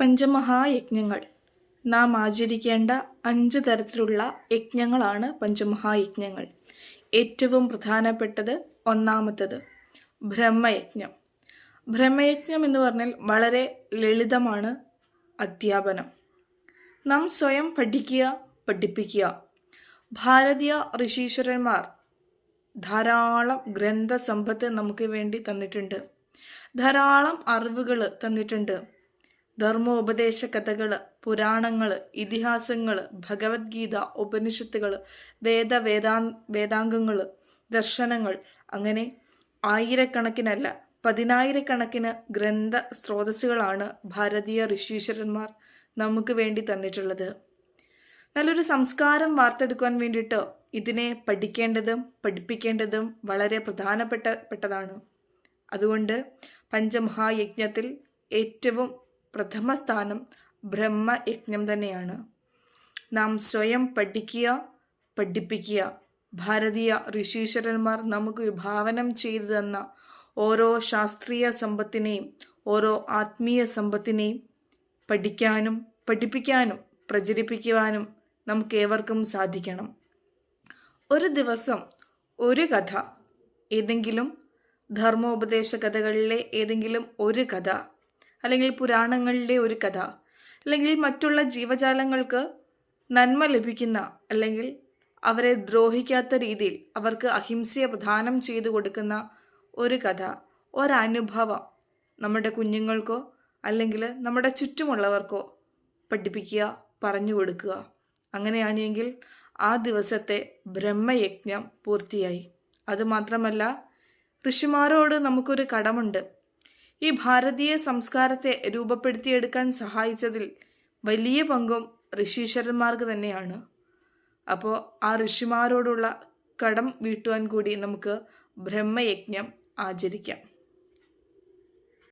പഞ്ചമഹായജ്ഞങ്ങൾ. നാം ആചരിക്കേണ്ട അഞ്ച് തരത്തിലുള്ള യജ്ഞങ്ങളാണ് പഞ്ചമഹായജ്ഞങ്ങൾ. ഏറ്റവും പ്രധാനപ്പെട്ടത് ഒന്നാമത്തത് ബ്രഹ്മയജ്ഞം. ബ്രഹ്മയജ്ഞം എന്ന് പറഞ്ഞാൽ വളരെ ലളിതമാണ് അധ്യാപനം. നാം സ്വയം പഠിക്കുക പഠിപ്പിക്കുക. ഭാരതീയ ഋഷീശ്വരന്മാർ ധാരാളം ഗ്രന്ഥസമ്പത്ത് നമുക്ക് വേണ്ടി തന്നിട്ടുണ്ട്. ധാരാളം അറിവുകൾ തന്നിട്ടുണ്ട്. ധർമ്മോപദേശ കഥകൾ പുരാണങ്ങൾ ഇതിഹാസങ്ങൾ ഭഗവത്ഗീത ഉപനിഷത്തുകൾ വേദ വേദാ വേദാംഗങ്ങൾ ദർശനങ്ങൾ അങ്ങനെ ആയിരക്കണക്കിനല്ല പതിനായിരക്കണക്കിന് ഗ്രന്ഥ സ്രോതസ്സുകളാണ് ഭാരതീയ ഋഷീശ്വരന്മാർ നമുക്ക് വേണ്ടി തന്നിട്ടുള്ളത്. നല്ലൊരു സംസ്കാരം വാർത്തെടുക്കുവാൻ വേണ്ടിയിട്ട് ഇതിനെ പഠിക്കേണ്ടതും പഠിപ്പിക്കേണ്ടതും വളരെ പ്രധാനപ്പെട്ട പെട്ടതാണ്. അതുകൊണ്ട് പഞ്ചമഹായജ്ഞത്തിൽ ഏറ്റവും പ്രഥമ സ്ഥാനം ബ്രഹ്മയജ്ഞം തന്നെയാണ്. നാം സ്വയം പഠിക്കുക പഠിപ്പിക്കുക. ഭാരതീയ ഋഷീശ്വരന്മാർ നമുക്ക് വിഭാവനം ചെയ്തു തന്ന ഓരോ ശാസ്ത്രീയ സമ്പത്തിനെയും ഓരോ ആത്മീയ സമ്പത്തിനെയും പഠിക്കാനും പഠിപ്പിക്കാനും പ്രചരിപ്പിക്കുവാനും നമുക്ക് ഏവർക്കും സാധിക്കണം. ഒരു ദിവസം ഒരു കഥ ഏതെങ്കിലും ധർമ്മോപദേശ കഥകളിലെ ഏതെങ്കിലും ഒരു കഥ അല്ലെങ്കിൽ പുരാണങ്ങളിലെ ഒരു കഥ അല്ലെങ്കിൽ മറ്റുള്ള ജീവജാലങ്ങൾക്ക് നന്മ ലഭിക്കുന്ന അല്ലെങ്കിൽ അവരെ ദ്രോഹിക്കാത്ത രീതിയിൽ അവർക്ക് അഹിംസയെ പ്രധാനം ചെയ്തു കൊടുക്കുന്ന ഒരു കഥ ഒരനുഭവം നമ്മുടെ കുഞ്ഞുങ്ങൾക്കോ അല്ലെങ്കിൽ നമ്മുടെ ചുറ്റുമുള്ളവർക്കോ പഠിപ്പിക്കുക പറഞ്ഞു കൊടുക്കുക. അങ്ങനെയാണെങ്കിൽ ആ ദിവസത്തെ ബ്രഹ്മയജ്ഞം പൂർത്തിയായി. അതുമാത്രമല്ല ഋഷിമാരോട് നമുക്കൊരു കടമുണ്ട്. ഈ ഭാരതീയ സംസ്കാരത്തെ രൂപപ്പെടുത്തിയെടുക്കാൻ സഹായിച്ചതിൽ വലിയ പങ്കും ഋഷീശ്വരന്മാർക്ക് തന്നെയാണ്. അപ്പോൾ ആ ഋഷിമാരോടുള്ള കടം വീട്ടുവാൻ കൂടി നമുക്ക് ബ്രഹ്മയജ്ഞം ആചരിക്കാം.